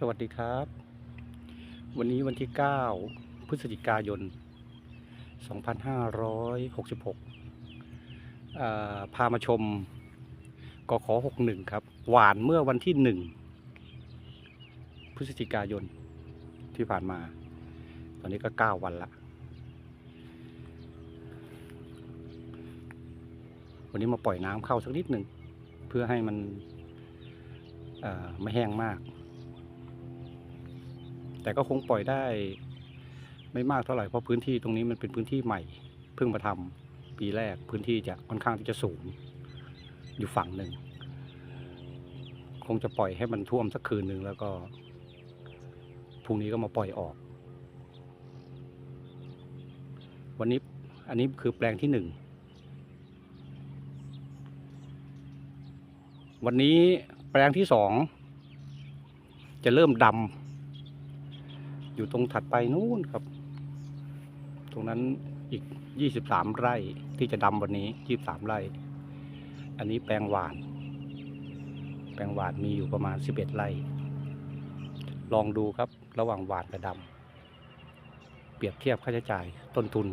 สวัสดีครับ วันนี้วันที่ 9 พฤศจิกายน 2566อ่าพามาชมกข61 ครับ หวานเมื่อวันที่ 1 พฤศจิกายนที่ผ่านมา ตอนนี้ก็ 9 วันละ วันนี้มาปล่อยน้ำเข้าสักนิดหนึ่ง เพื่อให้มันไม่แห้งมาก แต่ก็คงปล่อยได้ ไม่มากเท่าไหร่เพราะพื้นที่ตรงนี้มันเป็นพื้นที่ใหม่ เพิ่งมาทำปีแรกพื้นที่จะค่อนข้างที่จะสูง อยู่ฝั่งหนึ่ง คงจะปล่อยให้มันท่วมสักคืนหนึ่งแล้วก็พรุ่งนี้ก็มาปล่อยออก วันนี้อันนี้คือแปลงที่หนึ่งวันนี้แปลงที่สองจะเริ่มดำ อยู่ตรงถัดไปนู้นครับ ตรงนั้นอีก23ไร่ที่จะดำวันนี้23ไร่ อันนี้แปลงหวาน แปลงหวานมีอยู่ประมาณ11ไร่ ลองดูครับระหว่างหวานกับดำเปรียบเทียบค่าใช้จ่ายต้นทุน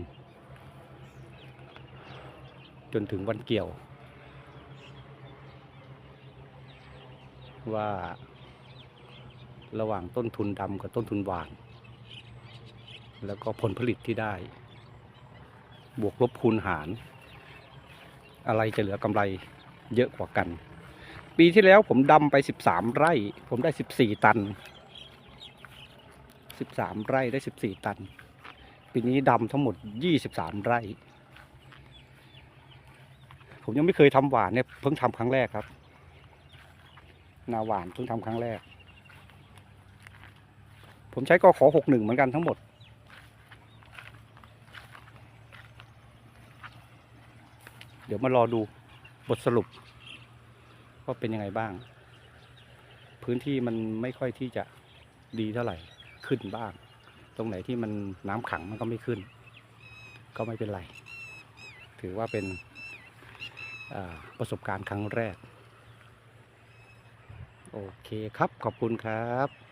จนถึงวันเกี่ยว ว่าระหว่างต้นทุนดำกับต้นทุนหวาน แล้วก็ผลผลิตที่ได้ บวกลบคูณหาร อะไรจะเหลือกำไรเยอะกว่ากัน ปีที่แล้วผมดำไป 13 ไร่ ผมได้ 14 ตัน 13 ไร่ได้ 14 ตัน ปีนี้ดำทั้งหมด 23 ไร่ ผมยังไม่เคยทำหวานเนี่ยเพิ่งทำครั้งแรกครับ นาหวานเพิ่งทำครั้งแรก ผมใช้กอขอหกหนึ่งเหมือนกันทั้งหมด ดี๋ยวมารอดูบทสรุปว่าเป็นยังไงบ้าง พื้นที่มันไม่ค่อยที่จะดีเท่าไหร่ขึ้นบ้าง ตรงไหนที่มันน้ำขังมันก็ไม่ขึ้น ก็ไม่เป็นไร ถือว่าเป็นประสบการณ์ครั้งแรก โอเคครับขอบคุณครับ